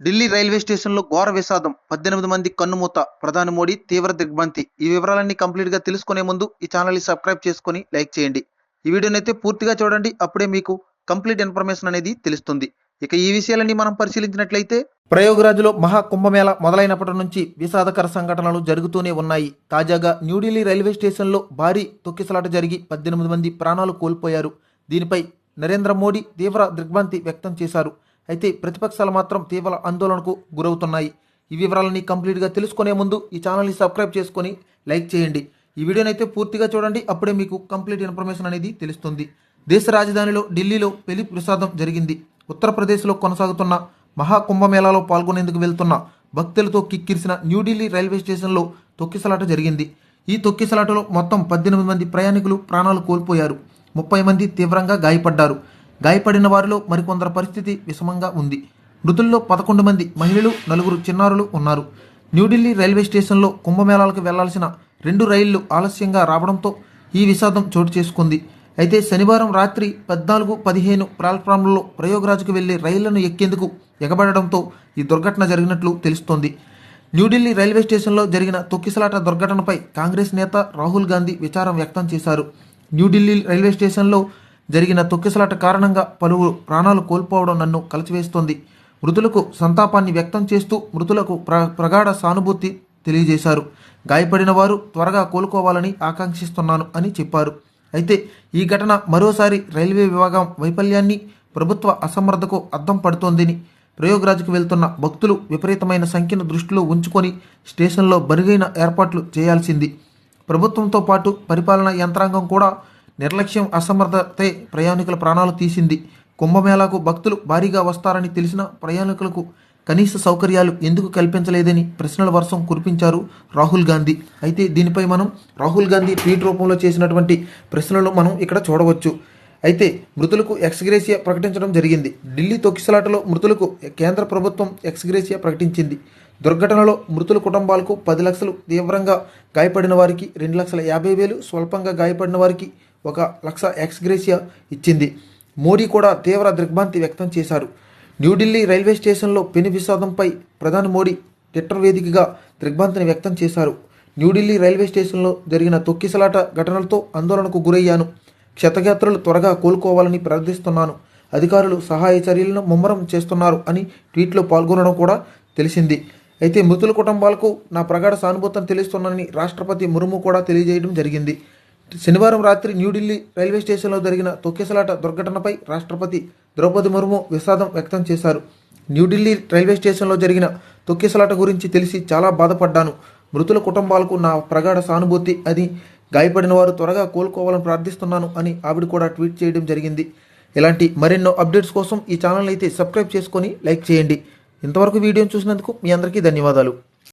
Delhi railway స్టేషన్లో ఘోర విషాదం. పద్దెనిమిది మంది కన్నుమూత. ప్రధాని మోడీ తీవ్ర దిగ్భ్రాంతి. ఈ వివరాలన్నీ కంప్లీట్గా తెలుసుకునే ముందు ఈ ఛానల్ని సబ్స్క్రైబ్ చేసుకొని లైక్ చేయండి. ఈ వీడియోని అయితే పూర్తిగా చూడండి. అప్పుడే మీకు కంప్లీట్ ఇన్ఫర్మేషన్ అనేది తెలుస్తుంది. ఇక ఈ విషయాలన్నీ మనం పరిశీలించినట్లయితే ప్రయోగరాజులో మహా కుంభమేళ మొదలైనప్పటి నుంచి విషాదకర సంఘటనలు జరుగుతూనే ఉన్నాయి. తాజాగా న్యూఢిల్లీ రైల్వే స్టేషన్లో భారీ తొక్కిసలాట జరిగి పద్దెనిమిది మంది ప్రాణాలు కోల్పోయారు. దీనిపై నరేంద్ర మోడీ తీవ్ర దిగ్భ్రాంతి వ్యక్తం చేశారు. అయితే ప్రతిపక్షాలు మాత్రం తీవ్ర ఆందోళనకు గురవుతున్నాయి. ఈ వివరాలని కంప్లీట్గా తెలుసుకునే ముందు ఈ ఛానల్ని సబ్స్క్రైబ్ చేసుకొని లైక్ చేయండి. ఈ వీడియోని అయితే పూర్తిగా చూడండి. అప్పుడే మీకు కంప్లీట్ ఇన్ఫర్మేషన్ అనేది తెలుస్తుంది. దేశ రాజధానిలో ఢిల్లీలో పెళ్ళి ప్రసాదం జరిగింది. ఉత్తరప్రదేశ్లో కొనసాగుతున్న మహాకుంభమేళాలో పాల్గొనేందుకు వెళ్తున్న భక్తులతో కిక్కిరిసిన న్యూఢిల్లీ రైల్వే స్టేషన్లో తొక్కిసలాట జరిగింది. ఈ తొక్కిసలాటలో మొత్తం పద్దెనిమిది మంది ప్రయాణికులు ప్రాణాలు కోల్పోయారు. ముప్పై మంది తీవ్రంగా గాయపడ్డారు. గాయపడిన వారిలో మరికొందరి పరిస్థితి విషమంగా ఉంది. మృతుల్లో పదకొండు మంది మహిళలు నలుగురు చిన్నారులు ఉన్నారు. న్యూఢిల్లీ రైల్వే స్టేషన్లో కుంభమేళాలకు వెళ్ళాల్సిన రెండు రైళ్ళు ఆలస్యంగా రావడంతో ఈ విషాదం చోటు చేసుకుంది. అయితే శనివారం రాత్రి పద్నాలుగు పదిహేను ప్లాట్ఫామ్లలో ప్రయోగరాజ్కు వెళ్ళే రైళ్ళను ఎక్కేందుకు ఎగబడడంతో ఈ దుర్ఘటన జరిగినట్లు తెలుస్తోంది. న్యూఢిల్లీ రైల్వే స్టేషన్లో జరిగిన తొక్కిసలాట దుర్ఘటనపై కాంగ్రెస్ నేత రాహుల్ గాంధీ విచారం వ్యక్తం చేశారు. న్యూఢిల్లీ రైల్వే స్టేషన్లో జరిగిన తొక్కిసలాట కారణంగా పలువురు ప్రాణాలు కోల్పోవడం నన్ను కలిచివేస్తోంది. మృతులకు సంతాపాన్ని వ్యక్తం చేస్తూ మృతులకు ప్ర ప్రగాఢ సానుభూతి తెలియజేశారు. గాయపడిన వారు త్వరగా కోలుకోవాలని ఆకాంక్షిస్తున్నాను అని చెప్పారు. అయితే ఈ ఘటన మరోసారి రైల్వే విభాగం వైఫల్యాన్ని ప్రభుత్వ అసమర్థకు అద్దం పడుతోందని ప్రయోగరాజ్కు వెళ్తున్న భక్తులు విపరీతమైన సంఖ్యను దృష్టిలో ఉంచుకొని స్టేషన్లో బరుగైన ఏర్పాట్లు చేయాల్సింది. ప్రభుత్వంతో పాటు పరిపాలనా యంత్రాంగం కూడా నిర్లక్ష్యం అసమర్థతే ప్రయాణికుల ప్రాణాలు తీసింది. కుంభమేళాకు భక్తులు భారీగా వస్తారని తెలిసిన ప్రయాణికులకు కనీస సౌకర్యాలు ఎందుకు కల్పించలేదని ప్రశ్నల వర్షం కురిపించారు రాహుల్ గాంధీ. అయితే దీనిపై మనం రాహుల్ గాంధీ ట్వీట్ రూపంలో చేసినటువంటి ప్రశ్నలు మనం ఇక్కడ చూడవచ్చు. అయితే మృతులకు ఎక్స్గ్రేసియా ప్రకటించడం జరిగింది. ఢిల్లీ తొక్కిసలాటలో మృతులకు కేంద్ర ప్రభుత్వం ఎక్స్గ్రేసియా ప్రకటించింది. దుర్ఘటనలో మృతుల కుటుంబాలకు పది లక్షలు తీవ్రంగా గాయపడిన వారికి రెండు లక్షల యాభై వేలు స్వల్పంగా గాయపడిన వారికి ఒక లక్ష ఎక్స్గ్రేసియా ఇచ్చింది. మోడీ కూడా తీవ్ర దిగ్భ్రాంతి వ్యక్తం చేశారు. న్యూఢిల్లీ రైల్వే స్టేషన్లో పెను విషాదంపై ప్రధాని మోడీ ట్విట్టర్ వేదికగా దిగ్భ్రాంతిని వ్యక్తం చేశారు. న్యూఢిల్లీ రైల్వే స్టేషన్లో జరిగిన తొక్కిసలాట ఘటనలతో ఆందోళనకు గురయ్యాను. క్షతగాత్రులు త్వరగా కోలుకోవాలని ప్రార్థిస్తున్నాను. అధికారులు సహాయ చర్యలను ముమ్మరం చేస్తున్నారు అని ట్వీట్లో పాల్గొనడం కూడా తెలిసింది. అయితే మృతుల కుటుంబాలకు నా ప్రగాఢ సానుభూతిని తెలుస్తున్నానని రాష్ట్రపతి ముర్ము కూడా తెలియజేయడం జరిగింది. శనివారం రాత్రి న్యూఢిల్లీ రైల్వే స్టేషన్లో జరిగిన తొక్కిసలాట దుర్ఘటనపై రాష్ట్రపతి ద్రౌపది ముర్ము విషాదం వ్యక్తం చేశారు. న్యూఢిల్లీ రైల్వే స్టేషన్లో జరిగిన తొక్కిసలాట గురించి తెలిసి చాలా బాధపడ్డాను. మృతుల కుటుంబాలకు నా ప్రగాఢ సానుభూతి అని గాయపడిన వారు త్వరగా కోలుకోవాలని ప్రార్థిస్తున్నాను అని ఆవిడ కూడా ట్వీట్ చేయడం జరిగింది. ఇలాంటి మరెన్నో అప్డేట్స్ కోసం ఈ ఛానల్ అయితే సబ్స్క్రైబ్ చేసుకొని లైక్ చేయండి. ఇంతవరకు వీడియోని చూసినందుకు మీ అందరికీ ధన్యవాదాలు.